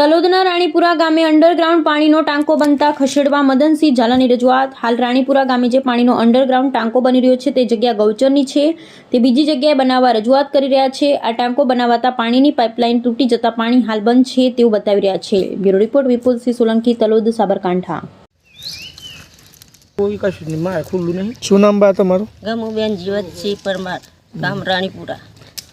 તલોદના રાણીપુરા ગામે અંડરગ્રાઉન્ડ પાણીનો ટાંકો બનતા ખસેડવા મદનસિંહ ઝાલાની રજૂઆત. હાલ રાણીપુરા ગામે જે પાણીનો અંડરગ્રાઉન્ડ ટાંકો બની રહ્યો છે તે જગ્યા ગૌચરની છે. તે બીજી જગ્યાએ બનાવવા રજૂઆત કરી રહ્યા છે. આ ટાંકો બનાવાતા પાણીની પાઇપલાઇન તૂટી જતા પાણી હાલ બંધ છે તેવું બતાવી રહ્યા છે. Bureau report Vipulsinh Solanki Talod Sabarkantha. કોઈ કશું નહીં મારે ખુલ્લું નહીં. શું નામ બા તમારું? ગમુબેન જીવતસિંહ પરમાર ગામ રાણીપુરા.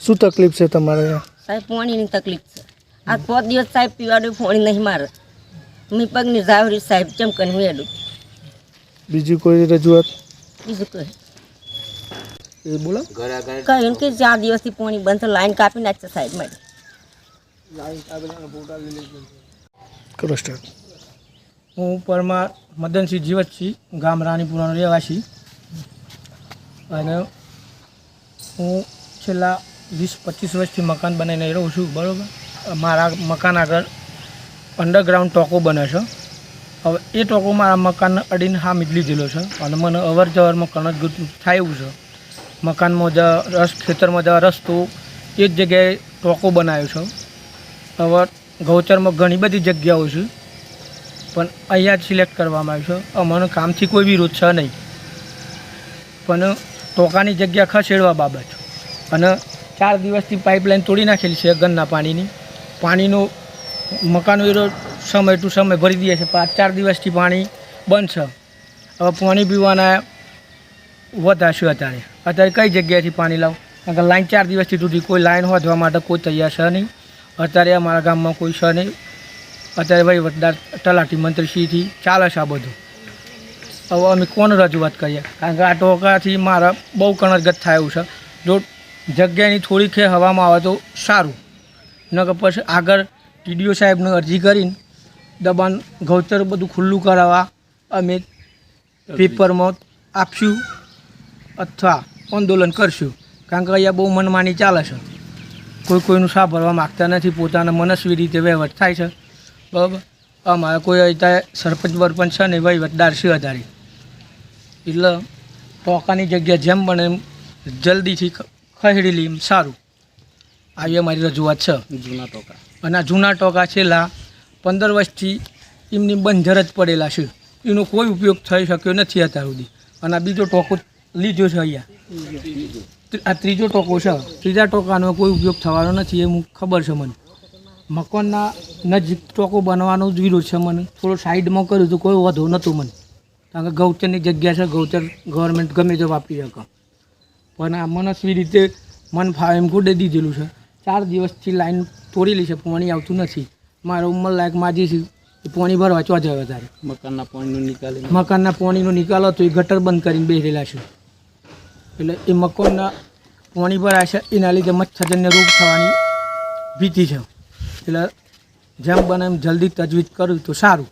શું તકલીફ છે તમારે? સાહેબ પાણીની તકલીફ છે. આ પાંચ દિવસ સાહેબ પીવાનું ફોણી નહીં મારે. મેં પગની જાવરી સાહેબ ચમકન મેળું બીજી કોઈ રજૂઆત? બીજું કહે એ બોલો. કહ્યું કે ચાર દિવસથી પોણી બંધ લાઈન કાપી નાખશે સાહેબ મારી. કરો સ્ટાર્ટ હું પરમાર મદનસિંહ જીવતસિંહ ગામ રાણીપુરાનો રહેવાસી. અને હું છેલ્લા વીસ પચીસ વર્ષથી મકાન બનાવીને રહું છું બરાબર? મારા મકાન આગળ અંડરગ્રાઉન્ડ ટોકો બને છે. હવે એ ટોકો મારા મકાનને અડીને હા મીટલી લીધેલો છે. અને મને અવર જવરમાં કણક થાય એવું છે. મકાનમાં જવા રસ, ખેતરમાં જવા રસ્તો એ જ જગ્યાએ ટોકો બનાવ્યો છે. હવે ગૌચરમાં ઘણી બધી જગ્યાઓ છે. પણ અહીંયા જ સિલેક્ટ કરવામાં આવ્યું છે. અમને કામથી કોઈ વિરોધ છે નહીં. પણ ટોકાની જગ્યા ખસેડવા બાબત. અને ચાર દિવસથી પાઇપલાઇન તોડી નાખેલી છે ગંદના પાણીની. પાણીનો મકાનો એરો સમય ટુ સમય ભરી દે છે પાંચ ચાર દિવસથી પાણી બંધ છે. હવે પાણી પીવાના વધારશું અત્યારે. અત્યારે કઈ જગ્યાએથી પાણી લાવ? કારણ કે લાઈન ચાર દિવસથી તૂટી, કોઈ લાઈન હોધવા માટે કોઈ તૈયાર છે નહીં. અત્યારે અમારા ગામમાં કોઈ છે નહીં. અત્યારે ભાઈ વહીવટદાર તલાટી મંત્રીશ્રીથી ચાલે છે આ બધું. હવે અમે કોણ રજૂઆત કરીએ? કારણ કે આ ટોકાથી મારા બહુ કણરગત થાય છે. જો જગ્યાની થોડી ખે હવામાં આવે તો સારું. ન કે પછી આગળ ટીડીઓ સાહેબને અરજી કરીને દબાણ, ગૌચર બધું ખુલ્લું કરાવવા અમે પેપરમાં આપશું અથવા આંદોલન કરશું. કારણ કે અહીંયા બહુ મનમાની ચાલે છે. કોઈ કોઈનું સાંભળવા માગતા નથી. પોતાના મનસ્વી રીતે વહીવટ થાય છે. બરાબર? અમારે કોઈ અત્યારે સરપંચ બરપંચ છે ને વહીવટદાર છે અત્યારે એટલે ટોકાની જગ્યા જેમ બને એમ જલ્દીથી ખસેડી લઈએ સારું. આવી અમારી રજૂઆત છે. જૂના ટોકા. અને આ જૂના ટોકા છેલ્લા પંદર વર્ષથી એમની બંજર જ પડેલા છે. એનો કોઈ ઉપયોગ થઈ શક્યો નથી અત્યાર સુધી. અને આ બીજો ટોકો લીધો છે અહીંયા. આ ત્રીજો ટોકો છે. ત્રીજા ટોકાનો કોઈ ઉપયોગ થવાનો નથી એ હું ખબર છે મને. મકાનના નજીક ટોકો બનવાનો જ વિરોધ છે મને. થોડો સાઈડમાં કર્યું તો કોઈ વધુ નહોતું મને. કારણ કે ગૌચરની જગ્યા છે ગૌચર ગવર્મેન્ટ ગમે તે વાપરી શકે. પણ આ મનસ્વી રીતે મન ફાવે એમ ખોડે દીધેલું છે. ચાર દિવસથી લાઈન તોડેલી છે પાણી આવતું નથી. મારો ઉંમર લાયક માજી છે એ પાણી ભરવા ચો જાય વધારે મકાનના પાણીનો નિકાલ મકાનના પાણીનો નિકાલ હતો એ ગટર બંધ કરીને બેસેલા છે. એટલે એ મકાનના પાણી ભરાય છે એના લીધે મચ્છરજન્ય રોગ થવાની ભીતિ છે. એટલે જેમ બને એમ જલ્દી તજવીજ કરું તો સારું.